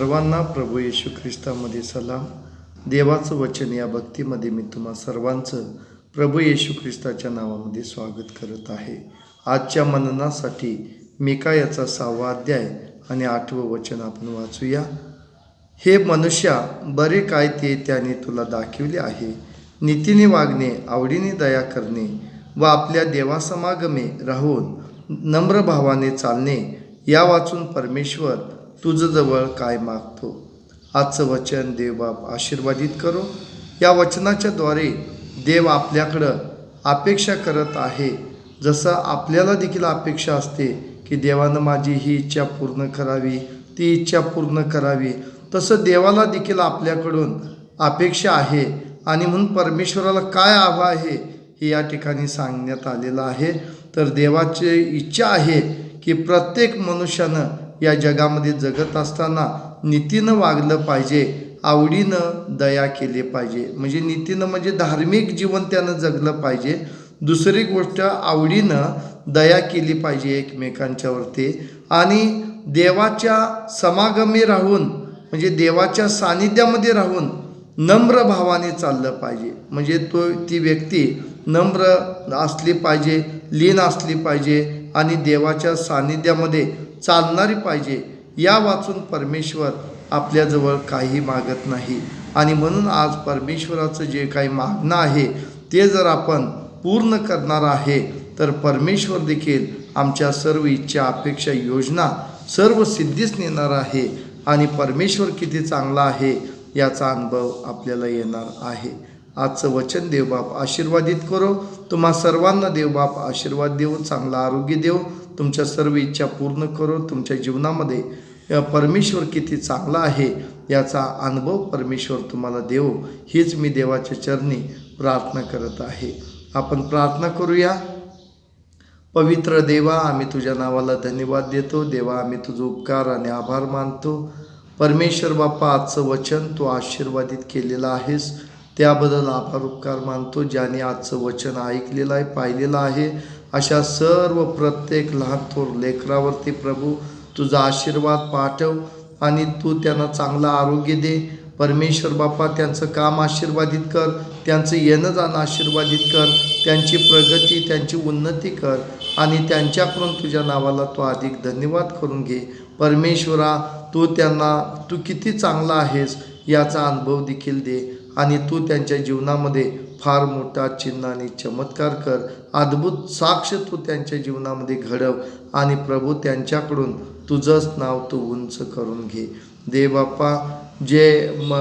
सर्वांना प्रभू येशू ख्रिस्तामध्ये सलाम. देवाचं वचन या भक्तीमध्ये मी तुम्हा सर्वांचं प्रभू येशू ख्रिस्ताच्या नावामध्ये स्वागत करत आहे. आजच्या मननासाठी मिका याचा सहावा अध्याय आणि आठवं वचन आपण वाचूया. हे मनुष्या बरे काय ते त्याने तुला दाखविले आहे. नीतीने वागणे आवडीने दया करणे व आपल्या देवासमागमे राहून नम्र भावाने चालणे या वाचून परमेश्वर तुझजवळ काय मागतो? आजचं वचन देवबाप आशीर्वादित करो. या वचनाच्याद्वारे देव आपल्याकडं अपेक्षा करत आहे. जसं आपल्याला देखील अपेक्षा असते की देवानं माझी ही इच्छा पूर्ण करावी ती इच्छा पूर्ण करावी. तसं देवाला देखील आपल्याकडून अपेक्षा आहे आणि म्हणून परमेश्वराला काय हवं आहे हे या ठिकाणी सांगण्यात आलेलं आहे. तर देवाची इच्छा आहे की प्रत्येक मनुष्यानं या जगामध्ये जगत असताना नीतीनं वागलं पाहिजे आवडीनं दया केली पाहिजे. म्हणजे नीतीनं म्हणजे धार्मिक जीवन त्यानं जगलं पाहिजे. दुसरी गोष्ट आवडीनं दया केली पाहिजे एकमेकांच्यावरती आणि देवाच्या समागमी राहून म्हणजे देवाच्या सानिध्यामध्ये राहून नम्र भावाने चाललं पाहिजे. म्हणजे तो ती व्यक्ती नम्र असली पाहिजे लीन असली पाहिजे आणि देवाच्या सानिध्यामध्ये चालणारी पाहिजे. या वाचून परमेश्वर आपल्याजवळ काही मागत नाही. आणि म्हणून आज परमेश्वराचं जे काही मागणं आहे ते जर आपण पूर्ण करणार आहे तर परमेश्वर देखील आमच्या सर्व इच्छा अपेक्षा योजना सर्व सिद्धीस नेणार आहे. आणि परमेश्वर किती चांगला आहे याचा अनुभव आपल्याला येणार आहे. आजचं वचन देवबाप आशीर्वादित करो. तुम्हा सर्वांना देवबाप आशीर्वाद देऊ चांगलं आरोग्य देऊ. तुमच्या सर्व इच्छा पूर्ण करो तुमच्या जीवनामध्ये परमेश्वर किती चांगला आहे याचा अनुभव परमेश्वर तुम्हाला देऊ हीच मी देवाच्या चरणी प्रार्थना करत आहे. आपण प्रार्थना करूया. पवित्र देवा आम्ही तुझ्या नावाला धन्यवाद देतो. देवा आम्ही तुझं उपकार आणि आभार मानतो. परमेश्वर बाप्पा आजचं वचन तू आशीर्वादित केलेलं आहेस. त्याबद्दल आभार उपकार मानतो. ज्याने आजचं वचन ऐकलेलं आहे पाहिलेलं आहे अशा सर्व प्रत्येक लहान थोर लेकरावरती प्रभू तुझा आशीर्वाद पाठव आणि तू त्यांना चांगलं आरोग्य दे. परमेश्वर बाप्पा त्यांचं काम आशीर्वादित कर त्यांचं येणं जाणं आशीर्वादित कर त्यांची प्रगती त्यांची उन्नती कर आणि त्यांच्याकडून तुझ्या नावाला तू अधिक धन्यवाद करून घे. परमेश्वरा तू त्यांना तू किती चांगला आहेस याचा अनुभव देखील दे. आणि तू त्यांच्या जीवनामध्ये फार मोठा चिन्ह आणि चमत्कार कर. अद्भुत साक्ष तू त्यांच्या जीवनामध्ये घडव आणि प्रभू त्यांच्याकडून तुझंच नाव तू उंच करून घे. देवबाप्पा जे म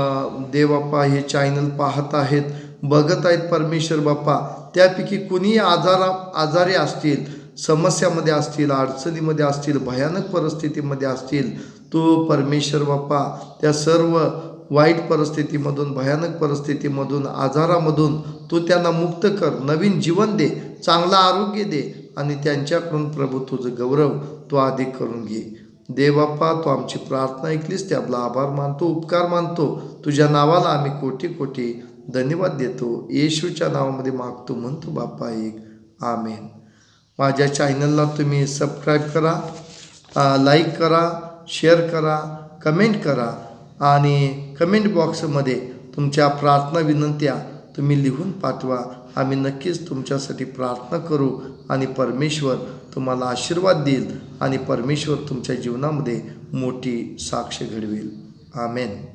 देवबाप्पा हे चॅनल पाहत आहेत बघत आहेत परमेश्वर बाप्पा त्यापैकी कुणी आजारा आजारी असतील समस्यामध्ये असतील अडचणीमध्ये असतील भयानक परिस्थितीमध्ये असतील तू परमेश्वर बाप्पा त्या सर्व वाईट परिस्थितीमधून भयानक परिस्थितीमधून आजारामधून तू त्यांना मुक्त कर नवीन जीवन दे चांगलं आरोग्य दे आणि त्यांच्याकडून प्रभू तुझं गौरव तू अधिक करून घे. देवाप्पा तू आमची प्रार्थना ऐकलीस त्याबला आभार मानतो उपकार मानतो. तुझ्या नावाला आम्ही कोटी कोटी धन्यवाद देतो. येशूच्या नावामध्ये मागतो म्हणतो बाप्पा एक. आमेन. माझ्या चॅनलला तुम्ही सबस्क्राईब करा लाईक करा शेअर करा कमेंट करा. आणि कमेंट बॉक्समध्ये तुमच्या प्रार्थना विनंत्या तुम्ही लिहून पाठवा. आम्ही नक्कीच तुमच्यासाठी प्रार्थना करू आणि परमेश्वर तुम्हाला आशीर्वाद देईल आणि परमेश्वर तुमच्या जीवनामध्ये मोठी साक्ष घडवेल. आमेन.